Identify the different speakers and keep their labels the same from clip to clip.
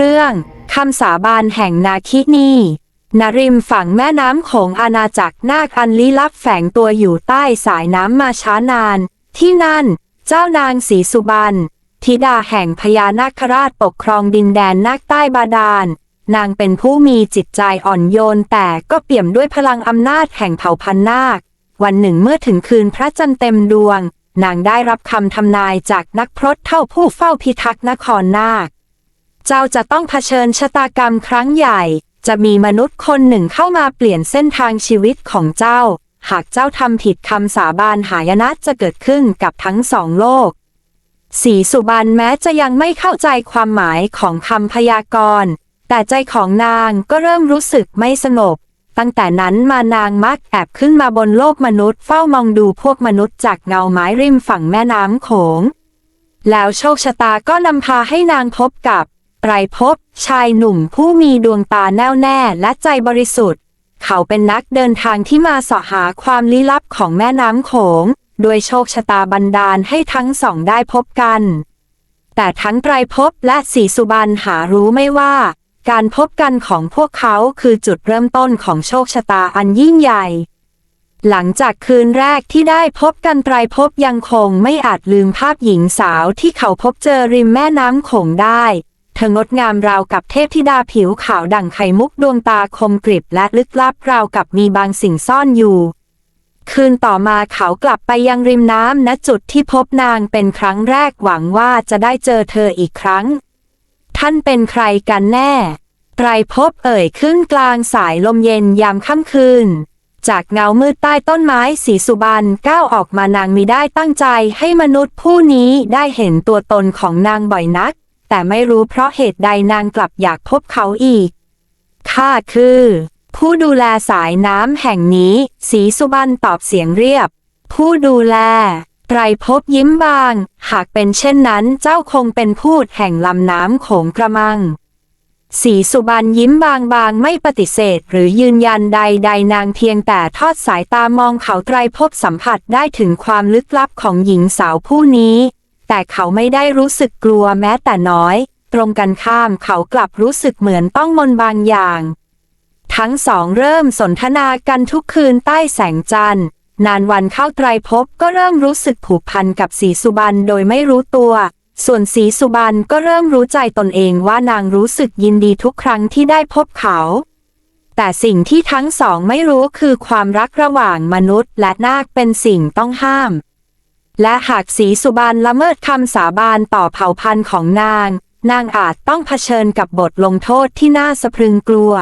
Speaker 1: เรื่องคำสาบานแห่งนาคินีนริมฝั่งแม่น้ำโขงอาณาจักรนาคอันลี้ลับแฝงตัวอยู่ใต้สายน้ำมาช้านาน ที่นั่น เจ้านางศรีสุบรรณธิดาแห่งพญานาคราชปกครองดินแดนนาคใต้บาดาล นางเป็นผู้มีจิตใจอ่อนโยนแต่ก็เปี่ยมด้วยพลังอำนาจแห่งเผ่าพันธุ์นาค วันหนึ่งเมื่อถึงคืนพระจันทร์เต็มดวง นางได้รับคำทำนายจากนักพรตเท่าผู้เฝ้าพิทักษ์นครนาค เจ้าจะต้องเผชิญชะตากรรมครั้งใหญ่ จะมีมนุษย์คนหนึ่งเข้ามาเปลี่ยนเส้นทางชีวิตของเจ้า หากเจ้าทำผิดคำสาบานหายนะจะเกิดขึ้นกับทั้งสองโลก สีสุบรรณแม้จะยังไม่เข้าใจความหมายของคำพยากรณ์ แต่ใจของนางก็เริ่มรู้สึกไม่สงบ ตั้งแต่นั้นมานางมักแอบขึ้นมาบนโลกมนุษย์เฝ้ามองดูพวกมนุษย์จากเงาไม้ริมฝั่งแม่น้ำโขงแล้วโชคชะตาก็นำพาให้นางพบกับ ไตรภพชายหนุ่มผู้มีดวงตาแน่วแน่และใจบริสุทธิ์ เขาเป็นนักเดินทางที่มาเสาะหาความลี้ลับของแม่น้ำโขง โดยโชคชะตาบันดาลให้ทั้งสองได้พบกัน แต่ทั้งไตรภพและสีสุบรรหารู้ไม่ว่า การพบกันของพวกเขาคือจุดเริ่มต้นของโชคชะตาอันยิ่งใหญ่ หลังจากคืนแรกที่ได้พบกันไตรภพยังคงไม่อาจลืมภาพหญิงสาวที่เขาพบเจอริมแม่น้ำโขงได้ เธองดงามราวกับเทพธิดาผิวขาวดั่งไข่มุกดวงตาคมกริบและลึกลับราวกับมีบางสิ่งซ่อนอยู่ คืนต่อมาเขากลับไปยังริมน้ำณจุดที่พบนางเป็นครั้งแรกหวังว่าจะได้เจอเธออีกครั้ง ท่านเป็นใครกันแน่ไตรภพเอ่ยขึ้นกลางสายลมเย็นยามค่ำคืน จากเงามืดใต้ต้นไม้สีสุบรรณก้าวออกมานางมีได้ตั้งใจให้มนุษย์ผู้นี้ได้เห็นตัวตนของนางบ่อยนัก แต่ไม่รู้เพราะเหตุใดนางกลับอยากพบเขาอีก ข้าคือ ผู้ดูแลสายน้ำแห่งนี้ สีสุบรรณตอบเสียงเรียบ ผู้ดูแลไตรภพยิ้มบาง หากเป็นเช่นนั้นเจ้าคงเป็นพูดแห่งลำน้ำโขงกระมัง สีสุบรรณยิ้มบางบางไม่ปฏิเสธหรือยืนยันใดใดนางเพียงแต่ทอดสายตามองเขาไตรภพสัมผัสได้ถึงความลึกลับของหญิงสาวผู้นี้ แต่เขาไม่ได้รู้สึกกลัวแม้แต่น้อย ตรงกันข้ามเขากลับรู้สึกเหมือนต้องมนบางอย่าง ทั้งสองเริ่มสนทนากันทุกคืนใต้แสงจันทร์ นานวันเข้าไตรภพก็เริ่มรู้สึกผูกพันกับสีสุบรรณโดยไม่รู้ตัว ส่วนสีสุบรรณก็เริ่มรู้ใจตนเองว่านางรู้สึกยินดีทุกครั้งที่ได้พบเขาแต่สิ่งที่ทั้งสองไม่รู้คือความรักระหว่างมนุษย์และนาคเป็นสิ่งต้องห้าม และหากสีสุบรรณละเมิดคำสาบานต่อเผ่าพันธุ์ของนาง นางอาจต้องเผชิญกับบทลงโทษที่น่าสะพรึงกลัว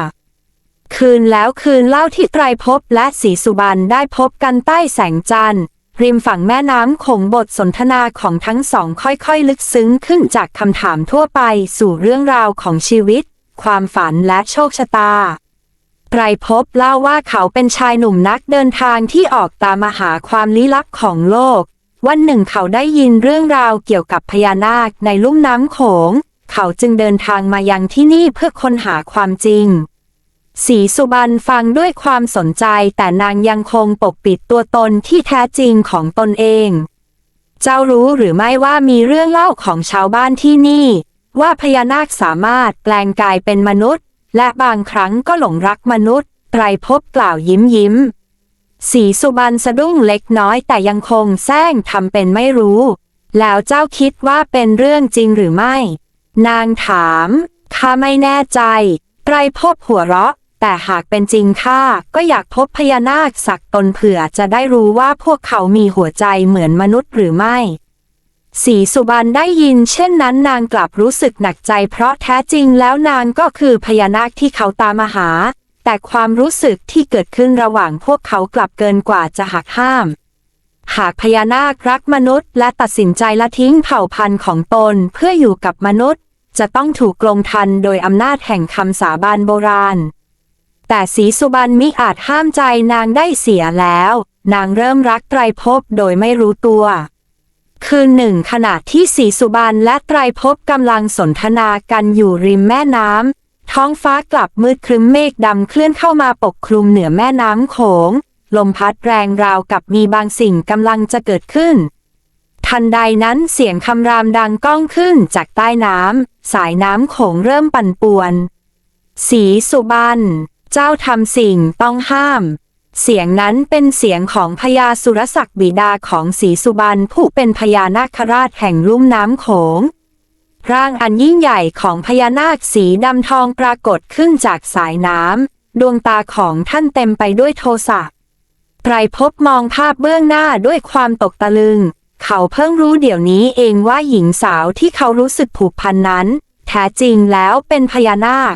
Speaker 1: คืนแล้วคืนเล่าที่ไตรภพและสีสุบรรณได้พบกันใต้แสงจันทร์ริมฝั่งแม่น้ำคงบทสนทนาของทั้งสองค่อยๆ ลึกซึ้งขึ้นจากคำถามทั่วไปสู่เรื่องราวของชีวิต ความฝันและโชคชะตาไตรภพเล่าว่าเขาเป็นชายหนุ่มนักเดินทางที่ออกตามหาความลี้ลับของโลก วันหนึ่งเขาได้ยินเรื่องราวเกี่ยวกับพญานาคในลุ่มน้ำโขง เขาจึงเดินทางมายังที่นี่เพื่อค้นหาความจริง สีสุบรรณฟังด้วยความสนใจแต่นางยังคงปกปิดตัวตนที่แท้จริงของตนเอง เจ้ารู้หรือไม่ว่ามีเรื่องเล่าของชาวบ้านที่นี่ ว่าพญานาคสามารถแปลงกายเป็นมนุษย์ และบางครั้งก็หลงรักมนุษย์ไตรภพกล่าวยิ้มยิ้ม สีสุบรรณสะดุ้งเล็กน้อยแต่ยังคงแซงทำเป็นไม่รู้ แล้วเจ้าคิดว่าเป็นเรื่องจริงหรือไม่ นางถาม ข้าไม่แน่ใจไตรภพหัวเราะ แต่หากเป็นจริงข้าก็อยากพบพญานาคสักตนเผื่อจะได้รู้ว่าพวกเขามีหัวใจเหมือนมนุษย์หรือไม่สีสุบรรณได้ยินเช่นนั้นนางกลับรู้สึกหนักใจเพราะแท้จริงแล้วนางก็คือพญานาคที่เขาตามหา แต่ความรู้สึกที่เกิดขึ้นระหว่างพวกเขากลับเกินกว่าจะหักห้าม หากพญานาครักมนุษย์และตัดสินใจละทิ้งเผ่าพันธุ์ของตนเพื่ออยู่กับมนุษย์ จะต้องถูกกลงทันโดยอำนาจแห่งคำสาบานโบราณ แต่สีสุบรรณมิอาจห้ามใจนางได้เสียแล้ว นางเริ่มรักไตรภพโดยไม่รู้ตัวคืนหนึ่งขณะที่สีสุบรรณและไตรภพกำลังสนทนากันอยู่ริมแม่น้ำ ท้องฟ้ากลับมืดครึ้มเมฆดำเคลื่อนเข้ามาปกคลุมเหนือแม่น้ำโขง ลมพัดแรงราวกับมีบางสิ่งกำลังจะเกิดขึ้น ทันใดนั้นเสียงคำรามดังก้องขึ้นจากใต้น้ำสายน้ำโขงเริ่มปั่นป่วน สีสุบันเจ้าทำสิ่งต้องห้าม เสียงนั้นเป็นเสียงของพญาสุรศักดิ์บิดาของสีสุบันผู้เป็นพญานาคราชแห่งลุ่มน้ำโขง ร่างอันยิ่งใหญ่ของพญานาคสีดำทองปรากฏขึ้นจากสายน้ำ ดวงตาของท่านเต็มไปด้วยโทสะไตรภพมองภาพเบื้องหน้าด้วยความตกตะลึง เขาเพิ่งรู้เดี๋ยวนี้เองว่าหญิงสาวที่เขารู้สึกผูกพันนั้น แท้จริงแล้วเป็นพญานาค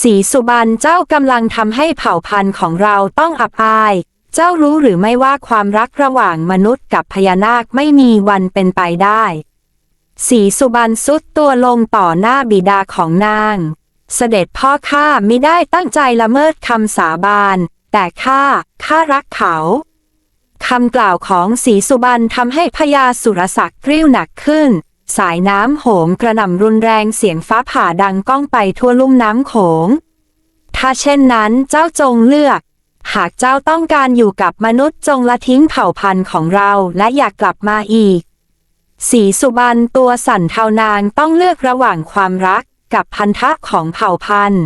Speaker 1: สีสุบรรณเจ้ากำลังทำให้เผ่าพันธุ์ของเราต้องอับอาย เจ้ารู้หรือไม่ว่าความรักระหว่างมนุษย์กับพญานาคไม่มีวันเป็นไปได้ สีสุบรรณสุดตัวลงต่อหน้าบิดาของนาง เสด็จพ่อข้าไม่ได้ตั้งใจละเมิดคำสาบาน แต่ข้าข้ารักเขาคำกล่าวของสีสุบรรณทำให้พญาสุรศักดิ์กริ้วหนักขึ้น สายน้ำโหมกระหน่ำรุนแรงเสียงฟ้าผ่าดังก้องไปทั่วลุ่มน้ำโขง ถ้าเช่นนั้นเจ้าจงเลือก หากเจ้าต้องการอยู่กับมนุษย์จงละทิ้งเผ่าพันธุ์ของเราและอย่ากลับมาอีก สีสุบรรณตัวสั่นเทานางต้องเลือกระหว่างความรักกับพันธะของเผ่าพันธุ์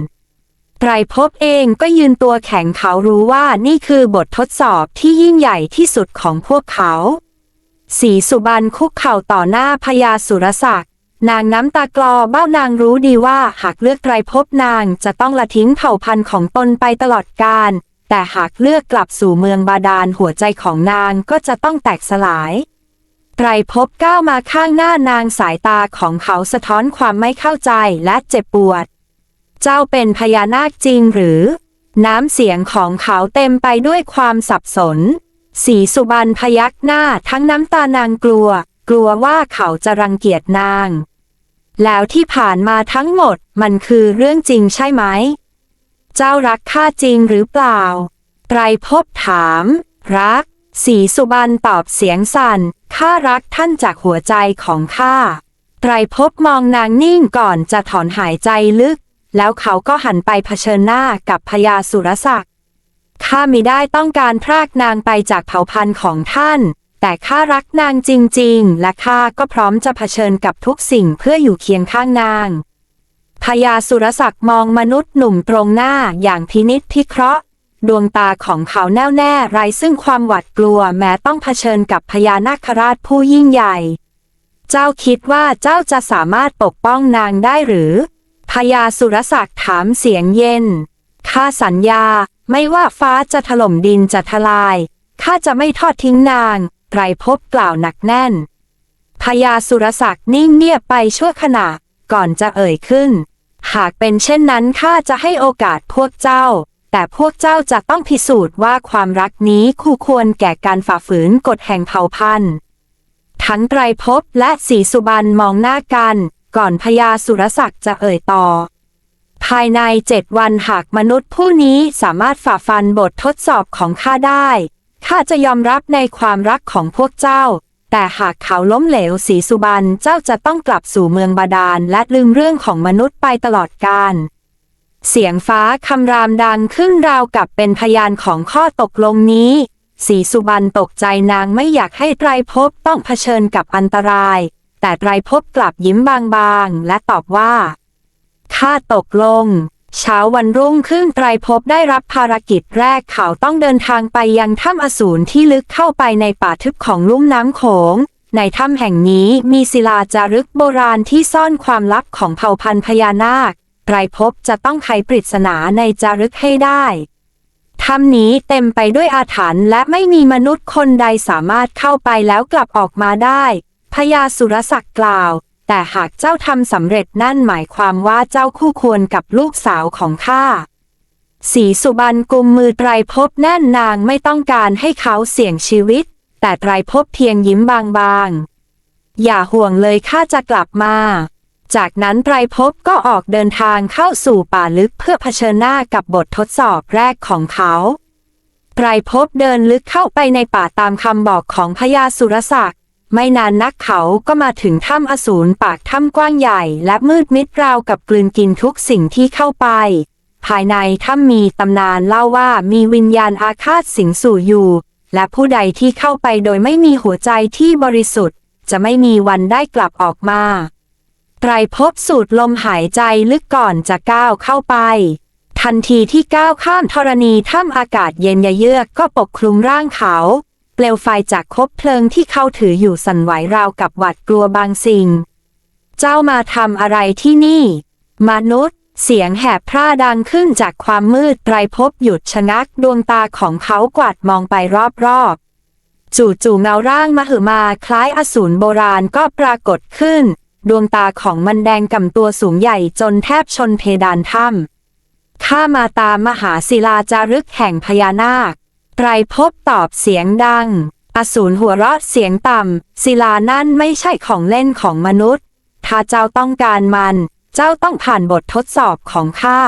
Speaker 1: ไตรภพเองก็ยืนตัวแข็งเขารู้ว่านี่คือบททดสอบที่ยิ่งใหญ่ที่สุดของพวกเขาสีสุบรรณคุกเข่าต่อหน้าพญาสุรศักดิ์นางน้ำตากลอเบ้านางรู้ดีว่าหากเลือกไตรภพนางจะต้องละทิ้งเผ่าพันธุ์ของตนไปตลอดกาลแต่หากเลือกกลับสู่เมืองบาดาลหัวใจของนางก็จะต้องแตกสลาย ไตรภพก้าวมาข้างหน้านางสายตาของเขาสะท้อนความไม่เข้าใจและเจ็บปวด เจ้าเป็นพญานาคจริงหรือ น้ำเสียงของเขาเต็มไปด้วยความสับสน สีสุบรรณพยักหน้าทั้งน้ำตานางกลัว กลัวว่าเขาจะรังเกียจนาง แล้วที่ผ่านมาทั้งหมดมันคือเรื่องจริงใช่ไหม เจ้ารักข้าจริงหรือเปล่า ไตรภพถาม รัก สีสุบรรณตอบเสียงสั่น ข้ารักท่านจากหัวใจของข้า ไตรภพมองนางนิ่งก่อนจะถอนหายใจลึก แล้วเขาก็หันไปเผชิญหน้ากับพญาสุรศักดิ์ ข้ามิได้ต้องการพรากนางไปจากเผ่าพันธุ์ของท่าน แต่ข้ารักนางจริงๆ และข้าก็พร้อมจะเผชิญกับทุกสิ่งเพื่ออยู่เคียงข้างนางพญาสุรศักดิ์มองมนุษย์หนุ่มตรงหน้าอย่างพินิษพิเคราะห์ ดวงตาของเขาแน่วแน่ไร้ซึ่งความหวาดกลัวแม้ต้องเผชิญกับพญานาคราชผู้ยิ่งใหญ่ เจ้าคิดว่าเจ้าจะสามารถปกป้องนางได้หรือ พญาสุรศักดิ์ถามเสียงเย็น ข้าสัญญาไม่ว่าฟ้าจะถล่มดินจะทลาย ข้าจะไม่ทอดทิ้งนางไตรภพกล่าวหนักแน่น พญาสุรศักดิ์นิ่งเงียบไปชั่วขณะก่อนจะเอ่ยขึ้น หากเป็นเช่นนั้นข้าจะให้โอกาสพวกเจ้า แต่พวกเจ้าจะต้องพิสูจน์ว่าความรักนี้คู่ควรแก่การฝ่าฝืนกฎแห่งเผ่าพันธุ์ ทั้งไตรภพและสีสุบรรณมองหน้ากัน ก่อนพญาสุรศักดิ์จะเอ่ยต่อ ภายในเจ็ดวันหากมนุษย์ผู้นี้สามารถฝ่าฟันบททดสอบของข้าได้ข้าจะยอมรับในความรักของพวกเจ้า แต่หากเขาล้มเหลวสีสุบรรณเจ้าจะต้องกลับสู่เมืองบาดาลและลืมเรื่องของมนุษย์ไปตลอดกาล เสียงฟ้าคำรามดังขึ้นราวกับเป็นพยานของข้อตกลงนี้ สีสุบรรณตกใจนางไม่อยากให้ไตรภพต้องเผชิญกับอันตราย แต่ไตรภพกลับยิ้มบางๆ และตอบว่า ข้าตกลง เช้าวันรุ่งขึ้นไตรภพได้รับภารกิจแรกเขาต้องเดินทางไปยังถ้ำอสูรที่ลึกเข้าไปในป่าทึบของลุ่มน้ำโขงในถ้ำแห่งนี้มีศิลาจารึกโบราณที่ซ่อนความลับของเผ่าพันธุ์พญานาค ไตรภพจะต้องไขปริศนาในจารึกให้ได้ถ้ำนี้เต็มไปด้วยอาถรรพ์และไม่มีมนุษย์คนใดสามารถเข้าไปแล้วกลับออกมาได้ พญาสุรศักดิ์กล่าว แต่หากเจ้าทำสำเร็จนั่นหมายความว่าเจ้าคู่ควรกับลูกสาวของข้าสีสุบรรณกุมมือไตรภพแน่นนางไม่ต้องการให้เขาเสี่ยงชีวิต แต่ไตรภพเพียงยิ้มบางๆ อย่าห่วงเลยข้าจะกลับมา จากนั้นไตรภพก็ออกเดินทางเข้าสู่ป่าลึกเพื่อเผชิญหน้ากับบททดสอบแรกของเขาไตรภพเดินลึกเข้าไปในป่าตามคำบอกของพญาสุรศักดิ์ไม่นานนักเขาก็มาถึงถ้ำอสูรปากถ้ำกว้างใหญ่ และมืดมิดราวกับกลืนกินทุกสิ่งที่เข้าไป ภายในถ้ำมีตำนานเล่าว่ามีวิญญาณอาฆาตสิงสู่อยู่ และผู้ใดที่เข้าไปโดยไม่มีหัวใจที่บริสุทธิ์ จะไม่มีวันได้กลับออกมา รภพสูดลมหายใจลึกก่อนจะก้าวเข้าไป ทันทีที่ก้าวข้ามธรณีถ้ำอากาศเย็นยะเยือกก็ปกคลุมร่างเขา เปลวไฟจากคบเพลิงที่เขาถืออยู่สั่นไหวราวกับหวัดกลัวบางสิ่ง เจ้ามาทำอะไรที่นี่ มนุษย์ เสียงแหบพร่าดังขึ้นจากความมืดไตรภพหยุดชะงักดวงตาของเขากวาดมองไปรอบๆจู่ๆเงาร่างมหึมาคล้ายอสูรโบราณก็ปรากฏขึ้น ดวงตาของมันแดงกำตัวสูงใหญ่จนแทบชนเพดานถ้ำข้ามาตามมหาศิลาจารึกแห่งพญานาคไตรภพตอบเสียงดัง อสูรหัวเราะเสียงต่ำ ศิลานั่นไม่ใช่ของเล่นของมนุษย์ ถ้าเจ้าต้องการมัน เจ้าต้องผ่านบททดสอบของข้า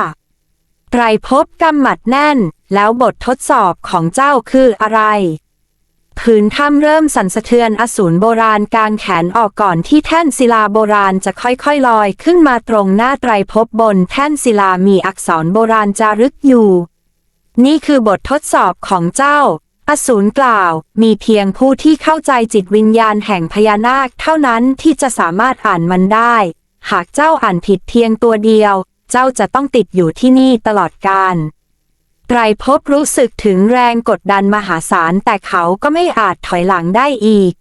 Speaker 1: ไตรภพกำหมัดแน่น แล้วบททดสอบของเจ้าคืออะไร พื้นถ้ำเริ่มสั่นสะเทือนอสูรโบราณกางแขนออกก่อนที่แท่นศิลาโบราณจะค่อยๆลอยขึ้นมาตรงหน้าไตรภพบนแท่นศิลามีอักษรโบราณจารึกอยู่ นี่คือบททดสอบของเจ้า อสูรกล่าว มีเพียงผู้ที่เข้าใจจิตวิญญาณแห่งพญานาคเท่านั้นที่จะสามารถอ่านมันได้ หากเจ้าอ่านผิดเพียงตัวเดียว เจ้าจะต้องติดอยู่ที่นี่ตลอดกาล ไตรภพรู้สึกถึงแรงกดดันมหาศาลแต่เขาก็ไม่อาจถอยหลังได้อีก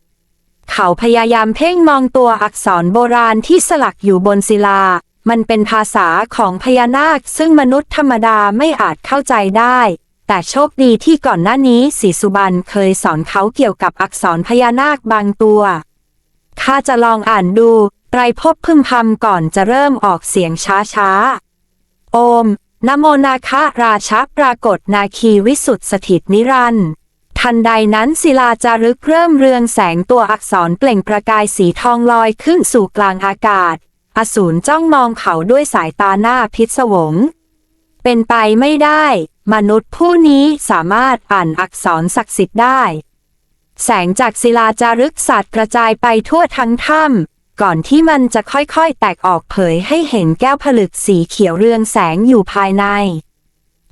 Speaker 1: เขาพยายามเพ่งมองตัวอักษรโบราณที่สลักอยู่บนศิลา มันเป็นภาษาของพญานาคซึ่งมนุษย์ธรรมดาไม่อาจเข้าใจได้ แต่โชคดีที่ก่อนหน้านี้ศรีสุบรรณเคยสอนเขาเกี่ยวกับอักษรพญานาคบางตัวข้าจะลองอ่านดู ไตรภพพึมพำก่อนจะเริ่มออกเสียงช้าๆ โอม นโมนาคาราชะปรากฏนาคีวิสุทธิสถิตนิรันดร์ทันใดนั้นศิลาจารึกเริ่มเรืองแสงตัวอักษรเปล่งประกายสีทองลอยขึ้นสู่กลางอากาศ อสูรจ้องมองเขาด้วยสายตาหน้าพิศวง เป็นไปไม่ได้ มนุษย์ผู้นี้สามารถอ่านอักษรศักดิ์สิทธิ์ได้ แสงจากศิลาจารึกสัตว์กระจายไปทั่วทั้งถ้ำ ก่อนที่มันจะค่อยๆ แตกออกเผยให้เห็นแก้วผลึกสีเขียวเรืองแสงอยู่ภายใน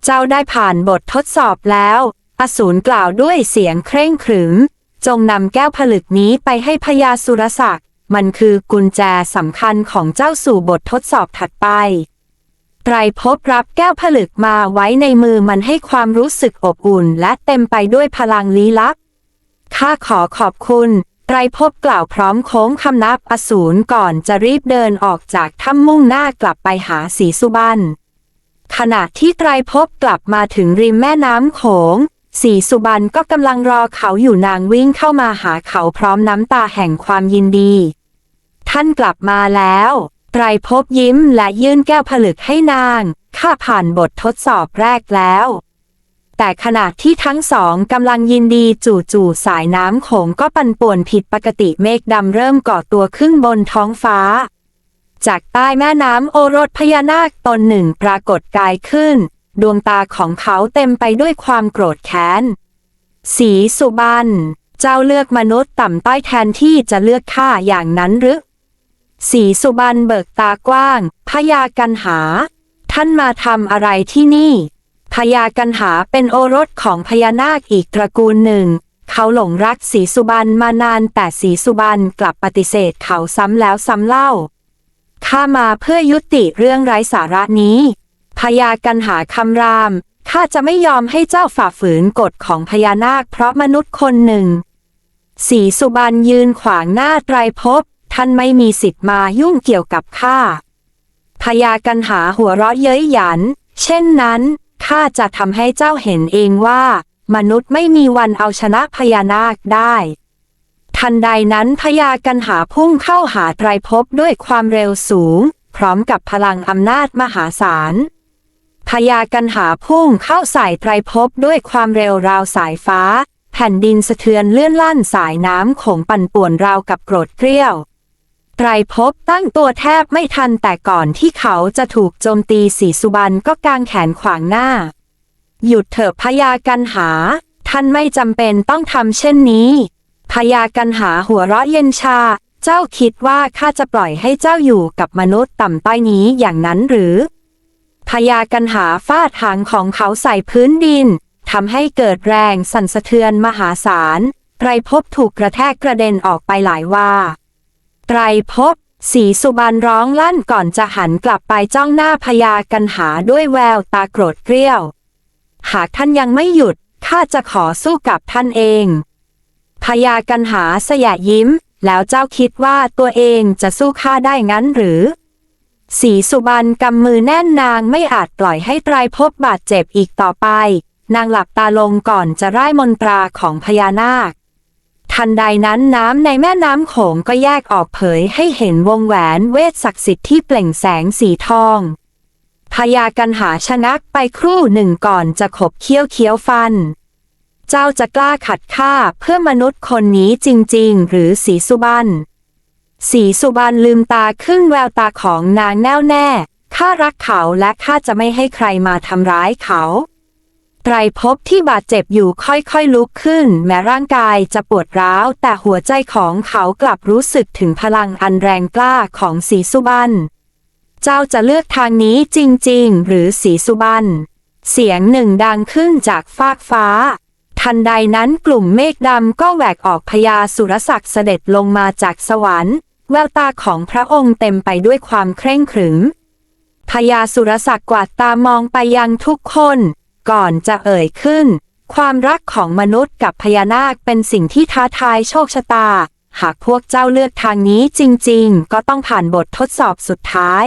Speaker 1: เจ้าได้ผ่านบททดสอบแล้ว อสูรกล่าวด้วยเสียงเคร่งขรึม จงนำแก้วผลึกนี้ไปให้พญาสุรศักดิ์ มันคือกุญแจสำคัญของเจ้าสู่บททดสอบถัดไปไตรภพรับแก้วผลึกมาไว้ในมือมันให้ความรู้สึกอบอุ่น และเต็มไปด้วยพลังลี้ลับ ข้าขอขอบคุณ ไตรภพกล่าวพร้อมโค้งคำนับอสูรก่อนจะรีบเดินออกจากถ้ำมุ่งหน้ากลับไปหาสีสุบันขณะที่ไตรภพกลับมาถึงริมแม่น้ำโขง สีสุบันก็กำลังรอเขาอยู่นางวิ่งเข้ามาหาเขาพร้อมน้ำตาแห่งความยินดี ท่านกลับมาแล้วไตรภพยิ้มและยื่นแก้วผลึกให้นาง ข้าผ่านบททดสอบแรกแล้ว แต่ขณะที่ทั้งสองกำลังยินดีจู่ๆสายน้ำโขงก็ปั่นป่วนผิดปกติเมฆดำเริ่มก่อตัวขึ้นบนท้องฟ้า จากใต้แม่น้ำโอรสพญานาคตนหนึ่งปรากฏกายขึ้น ดวงตาของเขาเต็มไปด้วยความโกรธแค้น สีสุบันเจ้าเลือกมนุษย์ต่ำต้อยแทนที่จะเลือกข้าอย่างนั้นหรือสีสุบันเบิกตากว้างพญากันหา ท่านมาทำอะไรที่นี่ พญากันหาเป็นโอรสของพญานาคอีกตระกูลหนึ่ง เขาหลงรักสีสุบันมานานแต่สีสุบันกลับปฏิเสธเขาซ้ำแล้วซ้ำเล่า ข้ามาเพื่อยุติเรื่องไร้สาระนี้พญากันหาคำราม ข้าจะไม่ยอมให้เจ้าฝ่าฝืนกฎของพญานาคเพราะมนุษย์คนหนึ่ง สีสุบันยืนขวางหน้าไตรภพท่านไม่มีสิทธิ์มายุ่งเกี่ยวกับข้าพญากันหาหัวเราะเย้ยหยัน เช่นนั้น ข้าจะทำให้เจ้าเห็นเองว่า มนุษย์ไม่มีวันเอาชนะพญานาคได้ ทันใดนั้นพญากันหาพุ่งเข้าหาไตรภพด้วยความเร็วสูง พร้อมกับพลังอำนาจมหาศาลพญากันหาพุ่งเข้าใส่ไตรภพด้วยความเร็วราวสายฟ้า แผ่นดินสะเทือนเลื่อนลั่นสายน้ำโขงปั่นป่วนราวกับโกรธเกรี้ยว ไตรภพตั้งตัวแทบไม่ทันแต่ก่อนที่เขาจะถูกโจมตีสีสุบันก็กางแขนขวางหน้า หยุดเถอะพญากันหา ท่านไม่จำเป็นต้องทำเช่นนี้พญากันหาหัวเราะเย็นชา เจ้าคิดว่าข้าจะปล่อยให้เจ้าอยู่กับมนุษย์ต่ำต้อยนี้อย่างนั้นหรือพญากันหาฟาดหางของเขาใส่พื้นดินทำให้เกิดแรงสั่นสะเทือนมหาศาล ไตรภพถูกกระแทกกระเด็นออกไปหลายว่า ไตรภพสีสุบรรร้องลั่นก่อนจะหันกลับไปจ้องหน้าพญากันหาด้วยแววตาโกรธเกรี้ยว หากท่านยังไม่หยุด ข้าจะขอสู้กับท่านเองพญากันหาสยะยิ้ม แล้วเจ้าคิดว่าตัวเองจะสู้ข้าได้งั้นหรือ สีสุบรรกำมือแน่นนางไม่อาจปล่อยให้ไตรภพบาดเจ็บอีกต่อไป นางหลับตาลงก่อนจะร่ายมนตราของพญานาค ทันใดนั้นน้ำในแม่น้ำโขงก็แยกออกเผยให้เห็นวงแหวนเวทศักดิ์สิทธิ์ที่เปล่งแสงสีทองพญากันหาชะงักไปครู่หนึ่งก่อนจะขบเคี้ยวเคี้ยวฟัน เจ้าจะกล้าขัดข้าเพื่อมนุษย์คนนี้จริงๆ หรือสีสุบรรณสีสุบรรณลืมตาขึ้นแววตาของนางแน่วแน่ข้ารักเขาและข้าจะไม่ให้ใครมาทำร้ายเขา ไตรภพที่บาดเจ็บอยู่ค่อยๆลุกขึ้น แม้ร่างกายจะปวดร้าว แต่หัวใจของเขากลับรู้สึกถึงพลังอันแรงกล้าของสีสุบรรณเจ้าจะเลือกทางนี้จริงๆ หรือสีสุบรรณเสียงหนึ่งดังขึ้นจากฟากฟ้า ทันใดนั้นกลุ่มเมฆดำก็แหวกออกพญาสุรศักดิ์เสด็จลงมาจากสวรรค์ แววตาของพระองค์เต็มไปด้วยความเคร่งขรึมพญาสุรศักดิ์กวาดตามองไปยังทุกคน ก่อนจะเอ่ยขึ้น ความรักของมนุษย์กับพญานาคเป็นสิ่งที่ท้าทายโชคชะตา หากพวกเจ้าเลือกทางนี้จริงๆ ก็ต้องผ่านบททดสอบสุดท้าย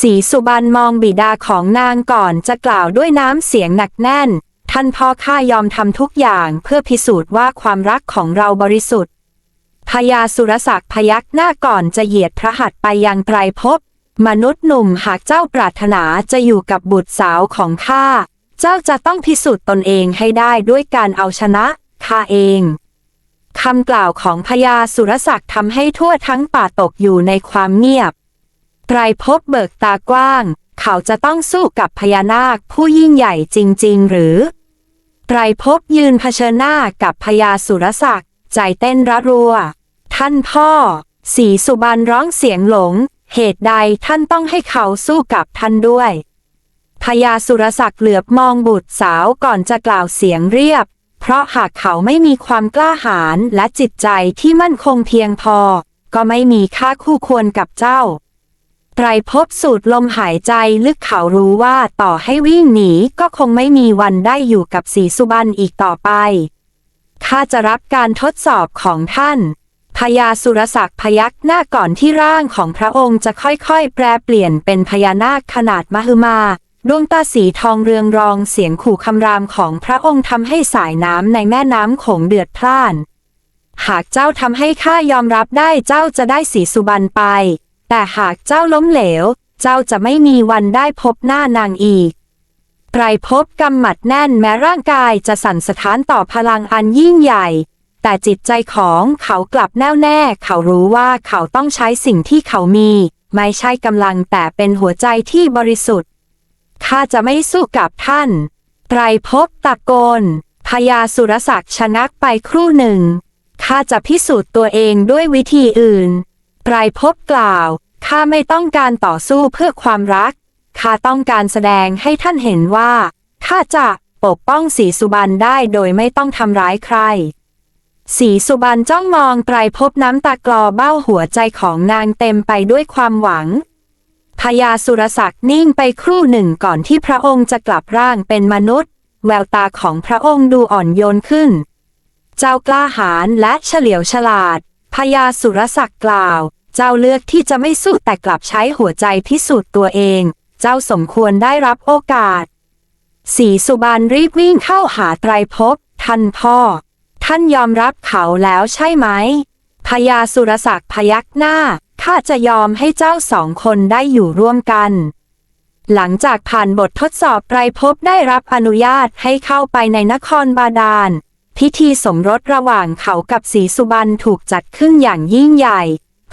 Speaker 1: สีสุบรรณมองบิดาของนางก่อนจะกล่าวด้วยน้ำเสียงหนักแน่น ท่านพ่อข้ายอมทำทุกอย่างเพื่อพิสูจน์ว่าความรักของเราบริสุทธิ์พญาสุรศักดิ์พยักหน้าก่อนจะเหยียดพระหัตถ์ไปยังไตรภพมนุษย์หนุ่มหากเจ้าปรารถนาจะอยู่กับบุตรสาวของข้า เจ้าจะต้องพิสูจน์ตนเองให้ได้ด้วยการเอาชนะข้าเองคำกล่าวของพญาสุรศักดิ์ทำให้ทั่วทั้งป่าตกอยู่ในความเงียบไตรภพเบิกตากว้าง เขาจะต้องสู้กับพญานาคผู้ยิ่งใหญ่จริง ๆ หรือไตรภพยืนเผชิญหน้ากับพญาสุรศักดิ์ใจเต้นระรัว ท่านพ่อ สีสุบรรณร้องเสียงหลง เหตุใดท่านต้องให้เขาสู้กับท่านด้วย พญาสุรศักดิ์เหลือบมองบุตรสาวก่อนจะกล่าวเสียงเรียบ เพราะหากเขาไม่มีความกล้าหาญและจิตใจที่มั่นคงเพียงพอ ก็ไม่มีค่าคู่ควรกับเจ้าไตรภพสูดลมหายใจลึกเขารู้ว่าต่อให้วิ่งหนีก็คงไม่มีวันได้อยู่กับสีสุบรรณอีกต่อไป ข้าจะรับการทดสอบของท่านพญาสุรศักดิ์พยักหน้าก่อนที่ร่างของพระองค์จะค่อยๆ แปรเปลี่ยนเป็นพญานาคขนาดมหึมา ดวงตาสีทองเรืองรองเสียงขู่คำรามของพระองค์ทำให้สายน้ำในแม่น้ำโขงเดือดพล่าน หากเจ้าทำให้ข้ายอมรับได้เจ้าจะได้สีสุบรรณไป แต่หากเจ้าล้มเหลว เจ้าจะไม่มีวันได้พบหน้านางอีกไตรภพกำหมัดแน่นแม้ร่างกายจะสั่นสะท้านต่อพลังอันยิ่งใหญ่ แต่จิตใจของเขากลับแน่วแน่ เขารู้ว่าเขาต้องใช้สิ่งที่เขามี ไม่ใช่กำลังแต่เป็นหัวใจที่บริสุทธิ์ ข้าจะไม่สู้กับท่าน ไตรภพตะโกน พญาสุรศักดิ์ชะงักไปครู่หนึ่ง ข้าจะพิสูจน์ตัวเองด้วยวิธีอื่น ไตรภพกล่าว ข้าไม่ต้องการต่อสู้เพื่อความรัก ข้าต้องการแสดงให้ท่านเห็นว่า ข้าจะปกป้องสีสุบรรณได้โดยไม่ต้องทำร้ายใคร สีสุบรรณจ้องมองไตรภพน้ำตากลอเบ้าหัวใจของนางเต็มไปด้วยความหวัง พญาสุรศักดิ์นิ่งไปครู่หนึ่งก่อนที่พระองค์จะกลับร่างเป็นมนุษย์ แววตาของพระองค์ดูอ่อนโยนขึ้น เจ้ากล้าหาญและเฉลียวฉลาดพญาสุรศักดิ์กล่าว เจ้าเลือกที่จะไม่สู้แต่กลับใช้หัวใจพิสูจน์ตัวเอง เจ้าสมควรได้รับโอกาส สีสุบรรณรีบวิ่งเข้าหาไตรภพท่านพ่อ ท่านยอมรับเขาแล้วใช่ไหม ญาสุรศักดิ์พยักหน้า ข้าจะยอมให้เจ้าสองคนได้อยู่ร่วมกัน หลังจากผ่านบททดสอบไตรภพได้รับอนุญาตให้เข้าไปในนครบาดาล พิธีสมรสระหว่างเขากับศรีสุบรรณถูกจัดขึ้นอย่างยิ่งใหญ่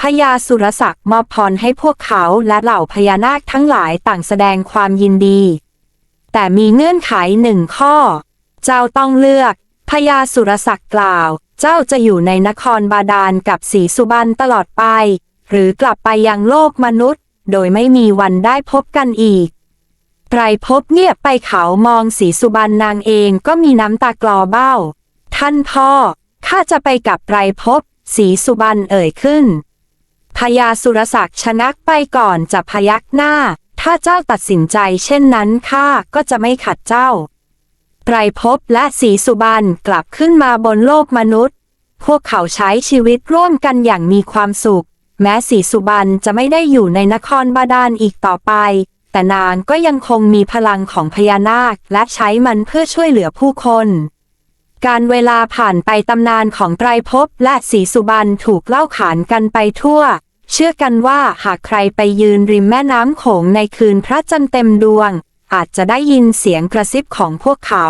Speaker 1: พญาสุรศักดิ์มอบพรให้พวกเขาและเหล่าพญานาคทั้งหลายต่างแสดงความยินดี แต่มีเงื่อนไขหนึ่งข้อ เจ้าต้องเลือกพญาสุรศักดิ์กล่าว เจ้าจะอยู่ในนครบาดาลกับศรีสุบรรณตลอดไป หรือกลับไปยังโลกมนุษย์ โดยไม่มีวันได้พบกันอีกไตรภพเงียบไปเขามองสีสุบรรณนางเองก็มีน้ำตากลอเบ้า ท่านพ่อ ข้าจะไปกับไตรภพสีสุบรรณเอ่ยขึ้นพญาสุรศักดิ์ชะงักไปก่อนจะพยักหน้า ถ้าเจ้าตัดสินใจเช่นนั้นข้าก็จะไม่ขัดเจ้า ไตรภพและสีสุบรรณกลับขึ้นมาบนโลกมนุษย์ พวกเขาใช้ชีวิตร่วมกันอย่างมีความสุข แม้สีสุบรรณจะไม่ได้อยู่ในนครบาดาลอีกต่อไป แต่นางก็ยังคงมีพลังของพญานาคและใช้มันเพื่อช่วยเหลือผู้คนการเวลาผ่านไปตำนานของไตรภพและสีสุบรรณถูกเล่าขานกันไปทั่ว เชื่อกันว่าหากใครไปยืนริมแม่น้ำโขงในคืนพระจันทร์เต็มดวง อาจจะได้ยินเสียงกระซิบของพวกเขา